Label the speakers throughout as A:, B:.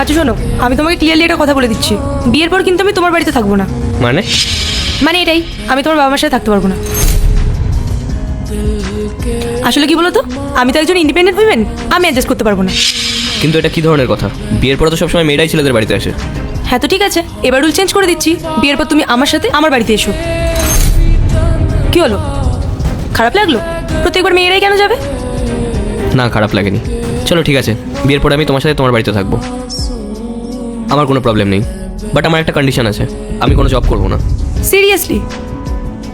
A: আচ্ছা শোনো আমি তোমাকে ক্লিয়ারলি একটা কথা বলে দিচ্ছি। বিয়ের পর কিন্তু আমি তোমার বাড়িতে থাকব না।
B: মানে?
A: মানে এটাই আমি তোমার বাবা মার সাথে থাকতে পারব না। আসলে কি বলো তো আমি তো একজন ইন্ডিপেন্ডেন্ট উইমেন আমি অ্যাডজাস্ট করতে পারব না।
B: কিন্তু এটা কি ধরনের কথা? বিয়ের পর তো সবসময় মেয়েরাই ছেলেদের বাড়িতে আসে।
A: হ্যাঁ তো ঠিক আছে এবার রুল চেঞ্জ করে দিচ্ছি। বিয়ের পর তুমি আমার সাথে আমার বাড়িতে এসো। কি হলো? খারাপ লাগল? প্রত্যেকবার মেয়েরাই কেন যাবে?
B: না খারাপ লাগেনি। চলো ঠিক আছে। বিয়ের পরে আমি তোমার সাথে তোমার বাড়িতে থাকব। আমার কোনো প্রবলেম নেই। বাট আমার একটা কন্ডিশন আছে। আমি কোনো জব করব না।
A: সিরিয়াসলি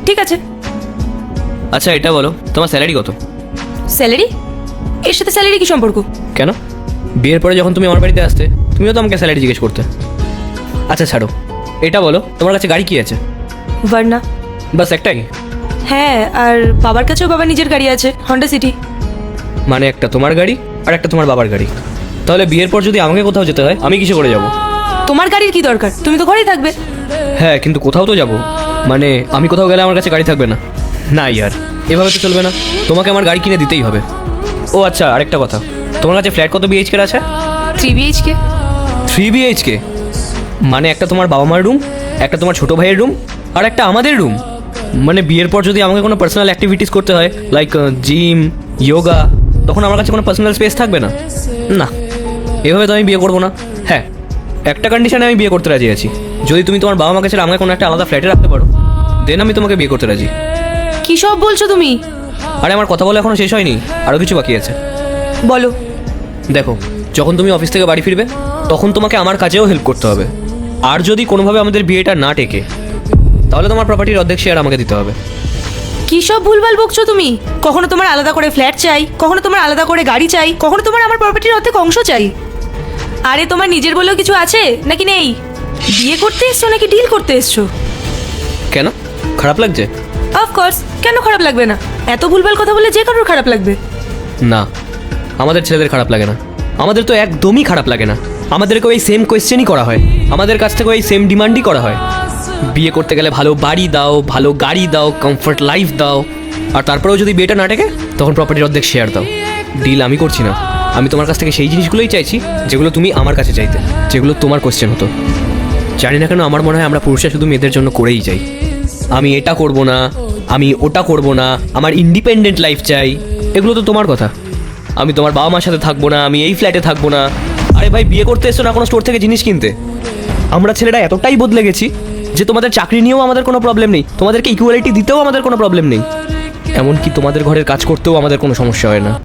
A: ঠিক আছে।
B: আচ্ছা এটা বলো তোমার স্যালারি কত?
A: স্যালারি এর সাথে স্যালারি কি সম্পর্ক?
B: কেন? বিয়ের পরে যখন তুমি আমার বাড়িতে আসতে তুমিও তো আমাকে স্যালারি জিজ্ঞেস করতে। আচ্ছা ছাড়ো। এটা বলো তোমার কাছে গাড়ি কি আছে?
A: ভার্না
B: বাস একটাই?
A: হ্যাঁ আর বাবার কাছেও বাবা নিজের গাড়ি আছে হন্ডা সিটি
B: মানে একটা তোমার গাড়ি আর একটা তোমার বাবার গাড়ি। তাহলে বিয়ের পর যদি আমাকে কোথাও যেতে হয় আমি কিসে করে যাব?
A: তোমার গাড়ির কি দরকার? তুমি তো ঘরেই থাকবে।
B: হ্যাঁ কিন্তু কোথাও তো যাব। মানে আমি কোথাও গেলে আমার কাছে গাড়ি থাকবে না। না ইয়ার। এভাবে তো চলবে না। তোমাকে আমার গাড়ি কিনে দিতেই হবে। ও আচ্ছা আরেকটা কথা। তোমার কাছে ফ্ল্যাট কত বিএইচকে আছে?
A: থ্রি বিএইচকে
B: থ্রি বিএইচকে মানে একটা তোমার বাবা মার রুম একটা তোমার ছোট ভাইয়ের রুম আর একটা আমাদের রুম মানে বিয়ের পর যদি আমাকে কোনো পার্সোনাল অ্যাক্টিভিটিস করতে হয় লাইক জিম যোগা তখন আমার কাছে কোনো পার্সোনাল স্পেস থাকবে না? না। এভাবে তো আমি বিয়ে করব না। হ্যাঁ একটা কন্ডিশনে আমি বিয়ে করতে রাজি আছি। যদি তুমি তোমার বাবা মাকে ছেড়ে আমাকে কোনো একটা আলাদা ফ্ল্যাটে রাখতে পারো দেন আমি তোমাকে বিয়ে করতে রাজি।
A: কি সব বলছো তুমি?
B: আরে আমার কথা বলে এখনও শেষ হয়নি আরও কিছু বাকি আছে।
A: বলো।
B: দেখো যখন তুমি অফিস থেকে বাড়ি ফিরবে তখন তোমাকে আমার কাজেও হেল্প করতে হবে। আর যদি কোনোভাবে আমাদের বিয়েটা না টেকে তাহলে তোমার প্রপার্টির অর্ধেক শেয়ার আমাকে দিতে হবে।
A: কি সব ভুলভাল বকছো তুমি? কখনো তোমার আলাদা করে ফ্ল্যাট চাই কখনো তোমার আলাদা করে গাড়ি চাই কখনো তোমার আমার প্রপার্টির অর্ধেক অংশ চাই। আরে তোমার নিজের বলেও কিছু আছে? নাকি নেই? বিয়ে করতে এসছো নাকি ডিল করতে এসছো?
B: কেন? খারাপ লাগছে?
A: অফকোর্স কেন খারাপ লাগবে না? এত ভুলভাল কথা বলে যে কারোর খারাপ লাগবে?
B: না আমাদের ছেলেদের খারাপ লাগে না। আমাদের তো একদমই খারাপ লাগে না। আমাদেরকে ওই সেম কোয়েশ্চেনই করা হয়। আমাদের কাছ থেকে ওই সেম ডিমান্ডই করা হয়। বিয়ে করতে গেলে ভালো বাড়ি দাও ভালো গাড়ি দাও কমফর্ট লাইফ দাও। আর তারপরেও যদি বিয়েটা না টেকে তখন প্রপার্টির অর্ধেক শেয়ার দাও। ডিল আমি করছি না। আমি তোমার কাছ থেকে সেই জিনিসগুলোই চাইছি, যেগুলো তুমি আমার কাছে চাইতে, যেগুলো তোমার কোয়েশ্চেন হতো। জানি না কেন আমার মনে হয় আমরা পুরুষরা শুধু মেয়েদের জন্য করেই যাই। আমি এটা করব না, আমি ওটা করব না, আমার ইন্ডিপেন্ডেন্ট লাইফ চাই। এগুলো তো তোমার কথা। আমি তোমার বাবা মার সাথে থাকব না, আমি এই ফ্ল্যাটে থাকব না। আরে ভাই, বিয়ে করতে এসছো না কোনো স্টোর থেকে জিনিস কিনতে? আমরা ছেলেরা এতটাই বদলে গেছি যে তোমাদের চাকরি নিয়েও আমাদের কোনো প্রবলেম নেই, তোমাদেরকে ইকুয়ালিটি দিতেও আমাদের কোনো প্রবলেম নেই। এমনকি তোমাদের ঘরের কাজ করতেও আমাদের কোনো সমস্যা হয় না।